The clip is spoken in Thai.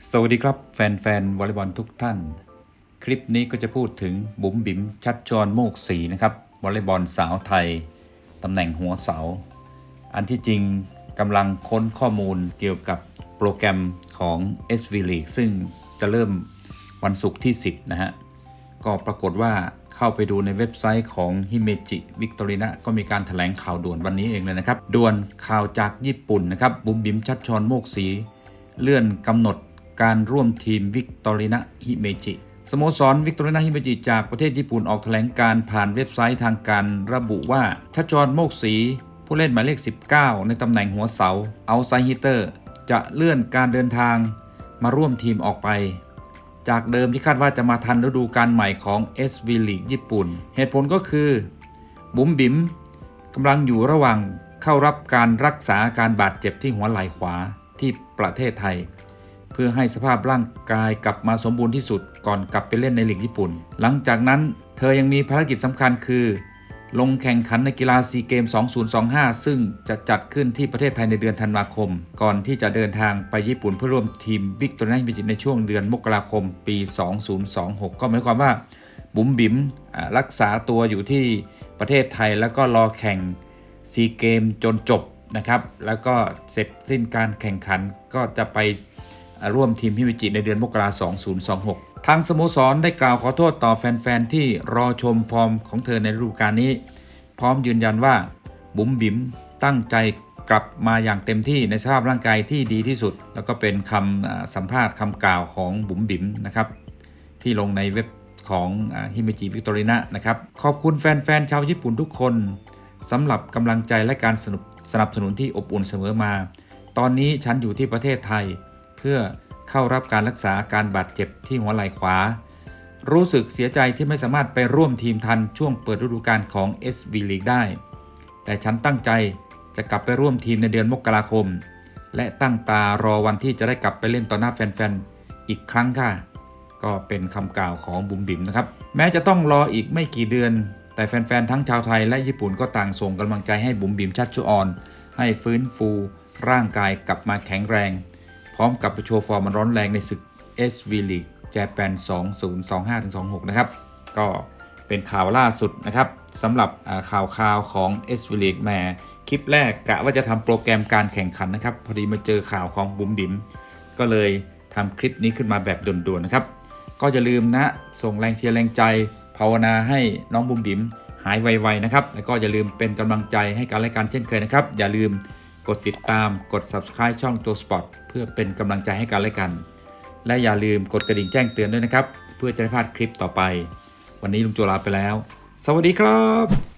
สวัสดีครับแฟนๆวอลเลย์บอลทุกท่าน คลิปนี้ก็จะพูดถึงบุ๋มบิ๋มชัดจรโมกศรีนะครับวอลเลย์บอลสาวไทยตำแหน่งหัวเสา อันที่จริงกำลังค้นข้อมูลเกี่ยวกับโปรแกรมของ SV League ซึ่งจะเริ่มวันศุกร์ที่ 10 นะฮะ ก็ปรากฏว่าเข้าไปดูในเว็บไซต์ของฮิเมจิวิกตอรินะก็มีการถแถลงข่าวด่วนวันนี้เองเลยนะครับ ด่วนข่าวจากญี่ปุ่นนะครับบุ๋มบิ๋มชัดชรโมกศรีเลื่อนกำหนด การร่วมทีมวิกตอรินะฮิเมจิสโมสรวิกตอรินะฮิเมจิจากประเทศญี่ปุ่นออกแถลงการผ่านเว็บไซต์ทางการระบุว่าชัชรโมกศรีผู้เล่นหมายเลข 19 ในตำแหน่งหัวเสาเอาไซฮิเตอร์ จะเลื่อนการเดินทางมาร่วมทีมออกไป จากเดิมที่คาดว่าจะมาทันฤดูกาลใหม่ของ SV League ญี่ปุ่น เหตุผลก็คือ บุ๋มบิ๋มกำลังอยู่ระหว่างเข้ารับการรักษาการบาดเจ็บที่หัวไหล่ขวาที่ประเทศไทย พื่อให้สภาพร่างกายกลับมาสมบูรณ์ที่สุดก่อนกลับไปเล่นในลีกญี่ปุ่น หลังจากนั้นเธอยังมีภารกิจสำคัญคือ ลงแข่งขันในกีฬาซีเกม 2025 ซึ่งจะจัดขึ้นที่ประเทศไทยในเดือนธันวาคม ก่อนที่จะเดินทางไปญี่ปุ่นเพื่อร่วมทีมวิกตอร์นาฮิมิจิในช่วงเดือนมกราคมปี 2026 ก็หมายความว่าบุ๋มบิ๋มรักษาตัวอยู่ที่ประเทศไทยแล้วก็รอแข่งซีเกมจนจบนะครับ แล้วก็เสร็จสิ้นการแข่งขันก็จะไป ร่วมทีมพิมิจิในเดือนมกราคม 2026 ทางสโมสรได้กล่าวขอโทษต่อแฟน ๆ ที่รอชมฟอร์มของเธอในฤดูกาลนี้ พร้อมยืนยันว่า บุ๋มบิ๋มตั้งใจกลับมาอย่างเต็มที่ในสภาพร่างกายที่ดีที่สุด แล้วก็เป็นคำสัมภาษณ์คำกล่าวของบุ๋มบิ๋มนะครับ ที่ลงในเว็บของฮิเมจิวิกตอรินะนะครับ ขอบคุณแฟน ๆ ชาวญี่ปุ่นทุกคนสำหรับกำลังใจและการสนับสนุนที่อบอุ่นเสมอมา ตอนนี้ฉันอยู่ที่ประเทศไทย เพื่อเข้ารับการรักษาการบาดเจ็บที่หัวไหล่ขวา รู้สึกเสียใจที่ไม่สามารถไปร่วมทีมทันช่วงเปิดฤดูกาลของ SV League ได้ แต่ฉันตั้งใจจะกลับไปร่วมทีมในเดือนมกราคม และตั้งตารอวันที่จะได้กลับไปเล่นต่อหน้าแฟนๆ อีกครั้งค่ะ ก็เป็นคำกล่าวของบุ๋มบิ๋มนะครับ แม้จะต้องรออีกไม่กี่เดือน แต่แฟนๆ ทั้งชาวไทยและญี่ปุ่นก็ต่างส่งกำลังใจให้บุ๋มบิ๋มชัดชุออน ให้ฟื้นฟูร่างกายกลับมาแข็งแรง ร้อมกับโชว์ฟอร์มมันร้อนแรงในศึก SV League Japan 2025-26 นะครับ ก็เป็นข่าวล่าสุดนะครับสำหรับข่าวข่าวของ SV League แมคลิปแรกกะว่าจะทำโปรแกรมการแข่งขันนะครับ พอดีมาเจอข่าวของบุ๋มบิ๋มก็เลยทำคลิปนี้ขึ้นมาแบบด่วนๆนะครับ ก็อย่าลืมนะส่งแรงเชียร์แรงใจภาวนาให้น้องบุ๋มบิ๋มหายไวๆนะครับ แล้วก็อย่าลืมเป็นกำลังใจให้กันและกันเช่นเคยนะครับ อย่าลืม กดติดตามกด subscribe ช่องตัวสปอตเพื่อเป็นกำลังใจให้กันและกัน และอย่าลืมกดกระดิ่งแจ้งเตือนด้วยนะครับ เพื่อจะไม่พลาดคลิปต่อไป วันนี้ลุงโจลาไปแล้ว สวัสดีครับ